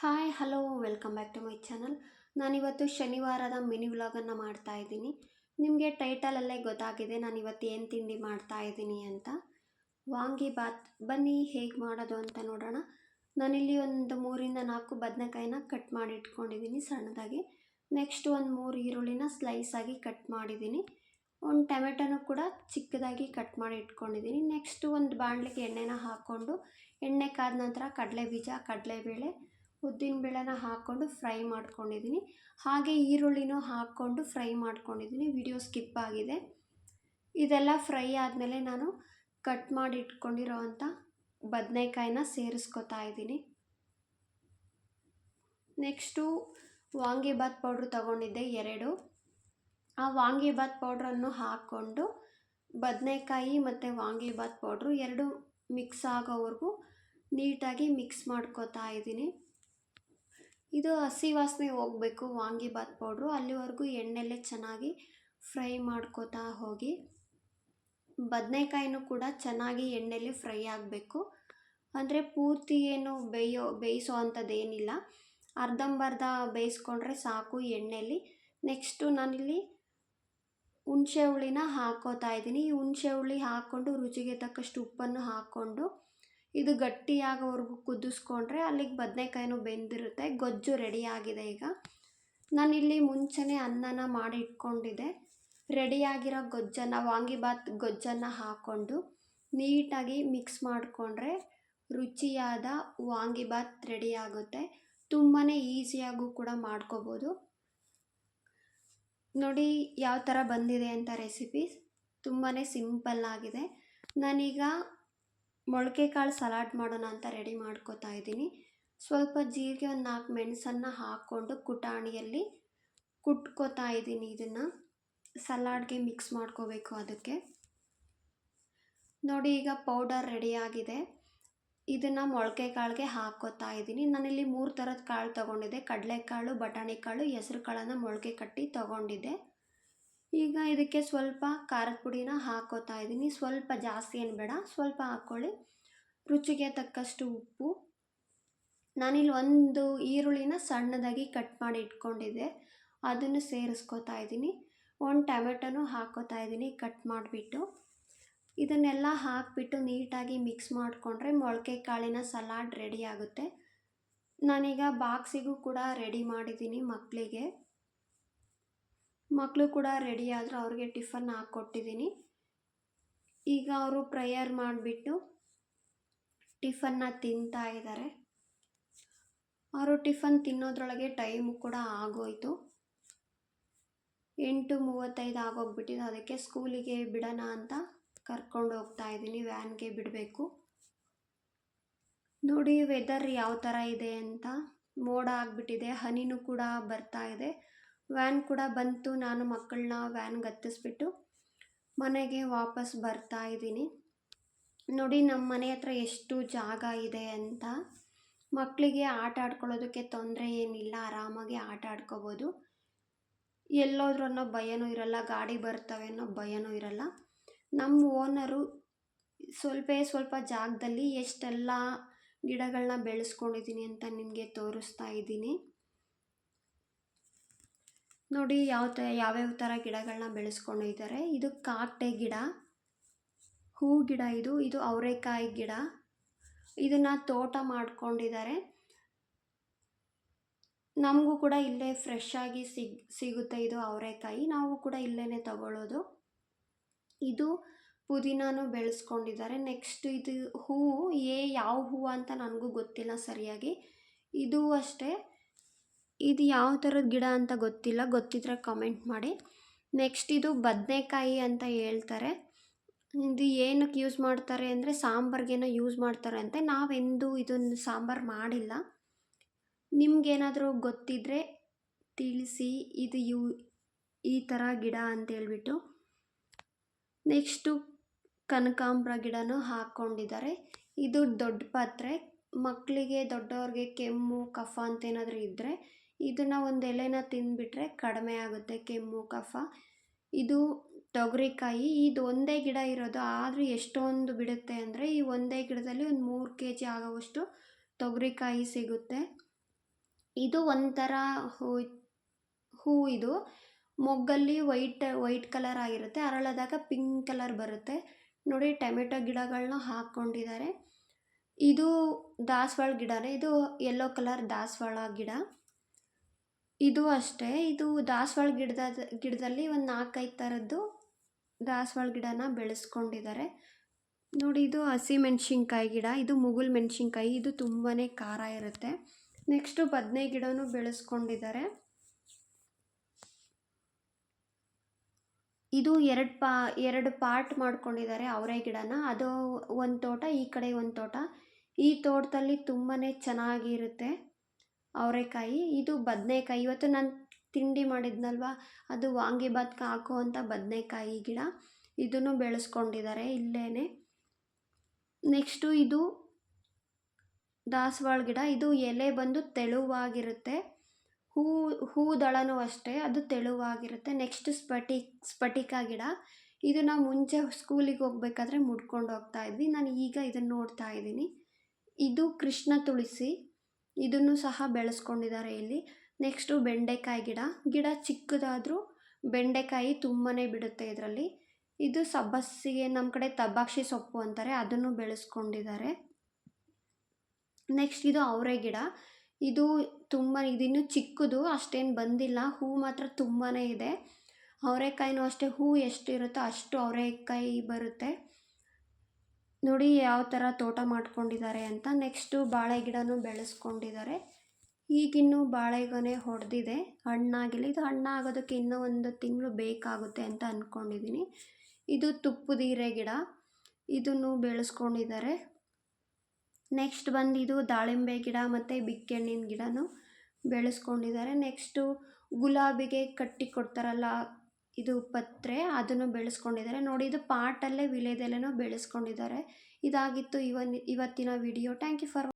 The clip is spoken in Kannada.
Hi hello welcome back to my channel ನಾನಿವತ್ತು ಶನಿವಾರದ ಮಿನಿ ವ್ಲಾಗನ್ನು ಮಾಡ್ತಾ ಇದ್ದೀನಿ. ನಿಮಗೆ ಟೈಟಲಲ್ಲೇ ಗೊತ್ತಾಗಿದೆ ನಾನು ಇವತ್ತು ಏನು ತಿಂಡಿ ಮಾಡ್ತಾ ಇದ್ದೀನಿ ಅಂತ. ವಾಂಗಿ ಬಾತ್, ಬನ್ನಿ ಹೇಗೆ ಮಾಡೋದು ಅಂತ ನೋಡೋಣ. ನಾನಿಲ್ಲಿ ಒಂದು ಮೂರಿಂದ ನಾಲ್ಕು ಬದನೆಕಾಯಿನ ಕಟ್ ಮಾಡಿ ಇಟ್ಕೊಂಡಿದ್ದೀನಿ ಸಣ್ಣದಾಗಿ. ನೆಕ್ಸ್ಟ್ ಒಂದು ಮೂರು ಈರುಳ್ಳಿನ ಸ್ಲೈಸ್ ಆಗಿ ಕಟ್ ಮಾಡಿದ್ದೀನಿ. ಒಂದು ಟೊಮೆಟೊನೂ ಕೂಡ ಚಿಕ್ಕದಾಗಿ ಕಟ್ ಮಾಡಿ ಇಟ್ಕೊಂಡಿದ್ದೀನಿ. ನೆಕ್ಸ್ಟು ಒಂದು ಬಾಣಲಿಗೆ ಎಣ್ಣೆನ ಹಾಕ್ಕೊಂಡು, ಎಣ್ಣೆ ಕಾದ ನಂತರ ಕಡಲೆ ಬೀಜ ಕಡಲೆಬೇಳೆ ಉದ್ದಿನಬೇಳೆನ ಹಾಕ್ಕೊಂಡು ಫ್ರೈ ಮಾಡ್ಕೊಂಡಿದ್ದೀನಿ. ಹಾಗೆ ಈರುಳ್ಳಿನೂ ಹಾಕ್ಕೊಂಡು ಫ್ರೈ ಮಾಡ್ಕೊಂಡಿದ್ದೀನಿ. ವಿಡಿಯೋ ಸ್ಕಿಪ್ ಆಗಿದೆ. ಇದೆಲ್ಲ ಫ್ರೈ ಆದಮೇಲೆ ನಾನು ಕಟ್ ಮಾಡಿ ಇಟ್ಕೊಂಡಿರೋ ಬದನೆಕಾಯಿನ ಸೇರಿಸ್ಕೊತಾ ಇದ್ದೀನಿ. ನೆಕ್ಸ್ಟು ವಾಂಗಿಬಾತ್ ಪೌಡ್ರ್ ತೊಗೊಂಡಿದ್ದೆ, ಎರಡು. ಆ ವಾಂಗಿಬಾತ್ ಪೌಡ್ರನ್ನು ಹಾಕ್ಕೊಂಡು ಬದನೆಕಾಯಿ ಮತ್ತು ವಾಂಗಿಬಾತ್ ಪೌಡ್ರು ಎರಡು ಮಿಕ್ಸ್ ಆಗೋವರೆಗೂ ನೀಟಾಗಿ ಮಿಕ್ಸ್ ಮಾಡ್ಕೋತಾ ಇದ್ದೀನಿ. ಇದು ಹಸಿ ವಾಸನೆ ಹೋಗಬೇಕು ವಾಂಗಿಬಾತ್ ಪೌಡ್ರು ಅಲ್ಲಿವರೆಗೂ ಎಣ್ಣೆಲ್ಲೇ ಚೆನ್ನಾಗಿ ಫ್ರೈ ಮಾಡ್ಕೋತಾ ಹೋಗಿ. ಬದನೆಕಾಯಿನೂ ಕೂಡ ಚೆನ್ನಾಗಿ ಎಣ್ಣೆಲಿ ಫ್ರೈ ಆಗಬೇಕು. ಅಂದರೆ ಪೂರ್ತಿ ಏನು ಬೇಯೋ, ಬೇಯಿಸೋ ಅಂಥದ್ದೇನಿಲ್ಲ. ಅರ್ಧಂಬರ್ಧ ಬೇಯಿಸ್ಕೊಂಡ್ರೆ ಸಾಕು ಎಣ್ಣೆಲಿ. ನೆಕ್ಸ್ಟು ನಾನಿಲ್ಲಿ ಹುಣಸೆ ಹುಳಿನ ಹಾಕೋತಾ ಇದ್ದೀನಿ. ಈ ಹುಣಸೆ ಹುಳಿ ಹಾಕ್ಕೊಂಡು ರುಚಿಗೆ ತಕ್ಕಷ್ಟು ಉಪ್ಪನ್ನು ಹಾಕ್ಕೊಂಡು ಇದು ಗಟ್ಟಿಯಾಗೋವರೆಗೂ ಕುದಿಸ್ಕೊಂಡ್ರೆ ಅಲ್ಲಿಗೆ ಬದನೇಕಾಯಿನೂ ಬೆಂದಿರುತ್ತೆ, ಗೊಜ್ಜು ರೆಡಿಯಾಗಿದೆ ಈಗ. ನಾನಿಲ್ಲಿ ಮುಂಚೆನೇ ಅನ್ನನ ಮಾಡಿ ಇಟ್ಕೊಂಡಿದ್ದೆ. ರೆಡಿಯಾಗಿರೋ ಗೊಜ್ಜನ್ನು ವಾಂಗಿಬಾತ್ ಗೊಜ್ಜನ್ನು ಹಾಕ್ಕೊಂಡು ನೀಟಾಗಿ ಮಿಕ್ಸ್ ಮಾಡಿಕೊಂಡ್ರೆ ರುಚಿಯಾದ ವಾಂಗಿಬಾತ್ ರೆಡಿಯಾಗುತ್ತೆ. ತುಂಬಾ ಈಸಿಯಾಗೂ ಕೂಡ ಮಾಡ್ಕೋಬೋದು. ನೋಡಿ ಯಾವ ಥರ ಬಂದಿದೆ ಅಂತ ರೆಸಿಪಿ ತುಂಬಾ ಸಿಂಪಲ್ ಆಗಿದೆ. ನಾನೀಗ ಮೊಳಕೆ ಕಾಳು ಸಲಾಡ್ ಮಾಡೋಣ ಅಂತ ರೆಡಿ ಮಾಡ್ಕೋತಾ ಇದ್ದೀನಿ. ಸ್ವಲ್ಪ ಜೀರಿಗೆ ಒಂದು ನಾಲ್ಕು ಮೆಣಸನ್ನು ಹಾಕ್ಕೊಂಡು ಕುಟಾಣಿಯಲ್ಲಿ ಕುಟ್ಕೋತಾ ಇದ್ದೀನಿ ಇದನ್ನು. ಸಲಾಡ್ಗೆ ಮಿಕ್ಸ್ ಮಾಡ್ಕೋಬೇಕು ಅದಕ್ಕೆ. ನೋಡಿ ಈಗ ಪೌಡರ್ ರೆಡಿಯಾಗಿದೆ ಇದನ್ನು ಮೊಳಕೆ ಕಾಳಿಗೆ ಹಾಕ್ಕೋತಾ ಇದ್ದೀನಿ. ನಾನಿಲ್ಲಿ ಮೂರು ಥರದ ಕಾಳು ತೊಗೊಂಡಿದ್ದೆ. ಕಡಲೆಕಾಳು ಬಟಾಣಿ ಕಾಳು ಹೆಸ್ರು ಕಾಳನ್ನು ಮೊಳಕೆ ಕಟ್ಟಿ ತೊಗೊಂಡಿದ್ದೆ. ಈಗ ಇದಕ್ಕೆ ಸ್ವಲ್ಪ ಖಾರದ ಪುಡಿನ ಹಾಕೋತಾ ಇದ್ದೀನಿ. ಸ್ವಲ್ಪ ಜಾಸ್ತಿ ಏನು ಬೇಡ, ಸ್ವಲ್ಪ ಹಾಕ್ಕೊಳ್ಳಿ ರುಚಿಗೆ ತಕ್ಕಷ್ಟು ಉಪ್ಪು. ನಾನಿಲ್ಲಿ ಒಂದು ಈರುಳ್ಳಿನ ಸಣ್ಣದಾಗಿ ಕಟ್ ಮಾಡಿ ಇಟ್ಕೊಂಡಿದ್ದೆ. ಅದನ್ನು ಸೇರಿಸ್ಕೋತಾ ಇದ್ದೀನಿ. ಒಂದು ಟೊಮೆಟೊನೂ ಹಾಕೋತಾ ಇದ್ದೀನಿ ಕಟ್ ಮಾಡಿಬಿಟ್ಟು. ಇದನ್ನೆಲ್ಲ ಹಾಕಿಬಿಟ್ಟು ನೀಟಾಗಿ ಮಿಕ್ಸ್ ಮಾಡಿಕೊಂಡ್ರೆ ಮೊಳಕೆ ಕಾಳಿನ ಸಲಾಡ್ ರೆಡಿ ಆಗುತ್ತೆ. ನಾನೀಗ ಬಾಕ್ಸಿಗೂ ಕೂಡ ರೆಡಿ ಮಾಡಿದ್ದೀನಿ ಮಕ್ಕಳಿಗೆ. ಮಕ್ಕಳು ಕೂಡ ರೆಡಿ ಆದರೂ ಅವ್ರಿಗೆ ಟಿಫನ್ ಹಾಕ್ಕೊಟ್ಟಿದ್ದೀನಿ ಈಗ ಅವರು ಪ್ರೇಯರ್ ಮಾಡಿಬಿಟ್ಟು ಟಿಫನ್ನ ತಿಂತಾ ಇದ್ದಾರೆ ಅವರು ಟಿಫನ್ ತಿನ್ನೋದ್ರೊಳಗೆ ಟೈಮು ಕೂಡ ಆಗೋಯಿತು. ಎಂಟು ಮೂವತ್ತೈದು ಆಗೋಗ್ಬಿಟ್ಟಿದೆ. ಅದಕ್ಕೆ ಸ್ಕೂಲಿಗೆ ಬಿಡೋಣ ಅಂತ ಕರ್ಕೊಂಡು ಹೋಗ್ತಾ ಇದ್ದೀನಿ. ವ್ಯಾನ್ಗೆ ಬಿಡಬೇಕು. ನೋಡಿ ವೆದರ್ ಯಾವ ಥರ ಇದೆ ಅಂತ ಮೋಡ ಆಗಿಬಿಟ್ಟಿದೆ. ಹನಿನೂ ಕೂಡ ಬರ್ತಾ ಇದೆ. ವ್ಯಾನ್ ಕೂಡ ಬಂತು. ನಾನು ಮಕ್ಕಳನ್ನ ವ್ಯಾನ್ಗೆ ಹತ್ತಿಸ್ಬಿಟ್ಟು ಮನೆಗೆ ವಾಪಸ್ ಬರ್ತಾ ಇದ್ದೀನಿ. ನೋಡಿ, ನಮ್ಮ ಮನೆ ಹತ್ರ ಎಷ್ಟು ಜಾಗ ಇದೆ ಅಂತ. ಮಕ್ಕಳಿಗೆ ಆಟ ಆಡ್ಕೊಳ್ಳೋದಕ್ಕೆ ತೊಂದರೆ ಏನಿಲ್ಲ. ಆರಾಮಾಗಿ ಆಟ ಆಡ್ಕೋಬೋದು. ಎಲ್ಲೋದ್ರೂ ಅನ್ನೋ ಭಯನೂ ಇರಲ್ಲ. ಗಾಡಿ ಬರ್ತವೆ ಅನ್ನೋ ಭಯನೂ ಇರಲ್ಲ. ನಮ್ಮ ಓನರು ಸ್ವಲ್ಪ ಸ್ವಲ್ಪ ಜಾಗದಲ್ಲಿ ಎಷ್ಟೆಲ್ಲ ಗಿಡಗಳನ್ನ ಬೆಳೆಸ್ಕೊಂಡಿದ್ದೀನಿ ಅಂತ ನಿಮಗೆ ತೋರಿಸ್ತಾ ಇದ್ದೀನಿ. ನೋಡಿ, ಯಾವ ತ, ಯಾವ್ಯಾವ ಥರ ಗಿಡಗಳನ್ನ ಬೆಳೆಸ್ಕೊಂಡಿದ್ದಾರೆ. ಇದು ಕಾಟೆ ಗಿಡ, ಹೂ ಗಿಡ ಇದು ಇದು ಅವರೆಕಾಯಿ ಗಿಡ. ಇದನ್ನು ತೋಟ ಮಾಡ್ಕೊಂಡಿದ್ದಾರೆ. ನಮಗೂ ಕೂಡ ಇಲ್ಲೇ ಫ್ರೆಶ್ ಆಗಿ ಸಿಗ್, ಸಿಗುತ್ತೆ ಇದು ಅವರೆಕಾಯಿ. ನಾವು ಕೂಡ ಇಲ್ಲೇ ತಗೊಳ್ಳೋದು ಇದು ಪುದೀನಾನು ಬೆಳೆಸ್ಕೊಂಡಿದ್ದಾರೆ. ನೆಕ್ಸ್ಟ್ ಇದು ಹೂವು ಏ, ಯಾವ ಹೂವು ಅಂತ ನನಗೂ ಗೊತ್ತಿಲ್ಲ ಸರಿಯಾಗಿ. ಇದು ಅಷ್ಟೇ. ಇದು ಯಾವ ಥರದ ಗಿಡ ಅಂತ ಗೊತ್ತಿಲ್ಲ, ಗೊತ್ತಿದ್ರೆ ಕಮೆಂಟ್ ಮಾಡಿ. ನೆಕ್ಸ್ಟ್ ಇದು ಬದನೆಕಾಯಿ ಅಂತ ಹೇಳ್ತಾರೆ. ಇದು ಏನಕ್ಕೆ ಯೂಸ್ ಮಾಡ್ತಾರೆ ಅಂದರೆ ಸಾಂಬಾರ್ಗೇನೋ ಯೂಸ್ ಮಾಡ್ತಾರೆ ಅಂತೆ. ನಾವೆಂದೂ ಇದನ್ನು ಸಾಂಬಾರು ಮಾಡಿಲ್ಲ. ನಿಮಗೇನಾದರೂ ಗೊತ್ತಿದ್ದರೆ ತಿಳಿಸಿ, ಇದು ಯೂ, ಈ ಥರ ಗಿಡ ಅಂತೇಳ್ಬಿಟ್ಟು ನೆಕ್ಸ್ಟು ಕನಕಾಂಬ್ರ ಗಿಡನೂ ಹಾಕ್ಕೊಂಡಿದ್ದಾರೆ. ಇದು ದೊಡ್ಡ ಪಾತ್ರೆ. ಮಕ್ಕಳಿಗೆ ದೊಡ್ಡವ್ರಿಗೆ ಕೆಮ್ಮು, ಕಫ ಅಂತೇನಾದರೂ ಇದ್ದರೆ ಇದನ್ನು ಒಂದು ಎಲೆನ ತಿಂದುಬಿಟ್ರೆ ಕಡಿಮೆ ಆಗುತ್ತೆ, ಕೆಮ್ಮು, ಕಫ. ಇದು ತೊಗರಿಕಾಯಿ. ಇದು ಒಂದೇ ಗಿಡ ಇರೋದು, ಆದರೂ ಎಷ್ಟೊಂದು ಬಿಡುತ್ತೆ ಅಂದರೆ ಈ ಒಂದೇ ಗಿಡದಲ್ಲಿ ಒಂದು ಮೂರು ಕೆ ಜಿ ಆಗೋವಷ್ಟು ತೊಗರಿಕಾಯಿ ಸಿಗುತ್ತೆ. ಇದು ಒಂಥರ ಹೂ ಹೂ ಇದು. ಮೊಗ್ಗಲ್ಲಿ ವೈಟ್ ವೈಟ್ ಕಲರ್ ಆಗಿರುತ್ತೆ, ಅರಳದಾಗ ಪಿಂಕ್ ಕಲರ್ ಬರುತ್ತೆ. ನೋಡಿ, ಟೊಮೆಟೊ ಗಿಡಗಳನ್ನ ಹಾಕ್ಕೊಂಡಿದ್ದಾರೆ. ಇದು ದಾಸವಾಳ ಗಿಡನೇ, ಇದು ಯೆಲ್ಲೋ ಕಲರ್ ದಾಸವಾಳ ಗಿಡ. ಇದು ಅಷ್ಟೇ. ಇದು ದಾಸವಾಳ ಗಿಡದ, ಗಿಡದಲ್ಲಿ ಒಂದು ನಾಲ್ಕೈದು ಥರದ್ದು ದಾಸವಾಳ ಗಿಡನ ಬೆಳೆಸ್ಕೊಂಡಿದ್ದಾರೆ ನೋಡಿ, ಇದು ಹಸಿಮೆಣ್ಸಿನ್ಕಾಯಿ ಗಿಡ, ಇದು ಮುಗುಲ್ ಮೆಣಸಿನ್ಕಾಯಿ, ಇದು ತುಂಬಾ ಖಾರ ಇರುತ್ತೆ. ನೆಕ್ಸ್ಟು ಬದನೆ ಗಿಡನೂ ಬೆಳೆಸ್ಕೊಂಡಿದ್ದಾರೆ ಇದು ಎರಡು ಪಾ, ಎರಡು ಪಾರ್ಟ್ ಮಾಡ್ಕೊಂಡಿದ್ದಾರೆ ಅವರೇ ಗಿಡನ. ಅದು ಒಂದು ತೋಟ, ಈ ಕಡೆ ಒಂದು ತೋಟ. ಈ ತೋಟದಲ್ಲಿ ತುಂಬಾ ಚೆನ್ನಾಗಿರುತ್ತೆ. ಅವರೆಕಾಯಿ, ಇದು ಬದನೇಕಾಯಿ. ಇವತ್ತು ನಾನು ತಿಂಡಿ ಮಾಡಿದ್ನಲ್ವ? ಅದು ವಾಂಗಿಭಾತ್ಗೆ ಹಾಕುವಂಥ ಬದನೆಕಾಯಿ ಗಿಡ. ಇದನ್ನು ಬೆಳೆಸ್ಕೊಂಡಿದ್ದಾರೆ ಇಲ್ಲೇ ನೆಕ್ಸ್ಟು ಇದು ದಾಸವಾಳ ಗಿಡ. ಇದು ಎಲೆ ಬಂದು ತೆಳುವಾಗಿರುತ್ತೆ. ಹೂ, ಹೂದಳನೂ ಅಷ್ಟೇ, ಅದು ತೆಳುವಾಗಿರುತ್ತೆ. ನೆಕ್ಸ್ಟ್ ಸ್ಫಟಿ ಸ್ಫಟಿಕ ಗಿಡ. ಇದು ನಾವು ಮುಂಚೆ ಸ್ಕೂಲಿಗೆ ಹೋಗ್ಬೇಕಾದ್ರೆ ಮುಡ್ಕೊಂಡು ಹೋಗ್ತಾ ಇದ್ವಿ. ನಾನು ಈಗ ಇದನ್ನು ನೋಡ್ತಾ ಇದ್ದೀನಿ. ಇದು ಕೃಷ್ಣ ತುಳಸಿ. ಇದನ್ನು ಸಹ ಬೆಳೆಸ್ಕೊಂಡಿದ್ದಾರೆ ಇಲ್ಲಿ. ನೆಕ್ಸ್ಟು ಬೆಂಡೆಕಾಯಿ ಗಿಡ. ಗಿಡ ಚಿಕ್ಕದಾದರೂ ಬೆಂಡೆಕಾಯಿ ತುಂಬಾ ಬಿಡುತ್ತೆ ಇದರಲ್ಲಿ. ಇದು ಸಬ್ಬಸ್ಸಿಗೆ ನಮ್ಮ ಕಡೆ ತಬಾಕ್ಷಿ ಸೊಪ್ಪು ಅಂತಾರೆ, ಅದನ್ನು ಬೆಳೆಸ್ಕೊಂಡಿದ್ದಾರೆ. ನೆಕ್ಸ್ಟ್ ಇದು ಅವರೆ ಗಿಡ. ಇದು ತುಂಬ, ಇದಿನ್ನು ಚಿಕ್ಕದು, ಅಷ್ಟೇನು ಬಂದಿಲ್ಲ. ಹೂ ಮಾತ್ರ ತುಂಬಾ ಇದೆ. ಅವರೆಕಾಯಿನೂ ಅಷ್ಟೇ, ಹೂ ಎಷ್ಟು ಇರುತ್ತೋ ಅಷ್ಟು ಅವರೆಕಾಯಿ ಬರುತ್ತೆ. ನೋಡಿ ಯಾವ ಥರ ತೋಟ ಮಾಡ್ಕೊಂಡಿದ್ದಾರೆ ಅಂತ ನೆಕ್ಸ್ಟು ಬಾಳೆ ಗಿಡನೂ ಬೆಳೆಸ್ಕೊಂಡಿದ್ದಾರೆ. ಈಗಿನ್ನೂ ಬಾಳೆಗೊನೆ ಹೊಡೆದಿದೆ. ಹಣ್ಣಾಗಿಲ್ಲ. ಇದು ಹಣ್ಣಾಗೋದಕ್ಕೆ ಇನ್ನೂ ಒಂದು ತಿಂಗಳು ಬೇಕಾಗುತ್ತೆ ಅಂತ ಅಂದ್ಕೊಂಡಿದ್ದೀನಿ ಇದು ತುಪ್ಪದೀರೆ ಗಿಡ. ಇದನ್ನು ಬೆಳೆಸ್ಕೊಂಡಿದ್ದಾರೆ. ನೆಕ್ಸ್ಟ್ ಬಂದು ಇದು ದಾಳಿಂಬೆ ಗಿಡ ಮತ್ತು ಬಿಕ್ಕೆಣ್ಣಿನ ಗಿಡನೂ ಬೆಳೆಸ್ಕೊಂಡಿದ್ದಾರೆ. ನೆಕ್ಸ್ಟು ಗುಲಾಬಿಗೆ ಕಟ್ಟಿ ಕೊಡ್ತಾರಲ್ಲ ಇದು ಪತ್ರೆ, ಅದನ್ನು ಬೆಳೆಸ್ಕೊಂಡಿದ್ದಾರೆ. ನೋಡಿ, ಇದು ಪಾಟಲ್ಲೇ ವಿಳೆದೆಲೆನೂ ಬೆಳೆಸ್ಕೊಂಡಿದ್ದಾರೆ. ಇದಾಗಿತ್ತು ಇವನ್, ಇವತ್ತಿನ ವಿಡಿಯೋ. Thank you for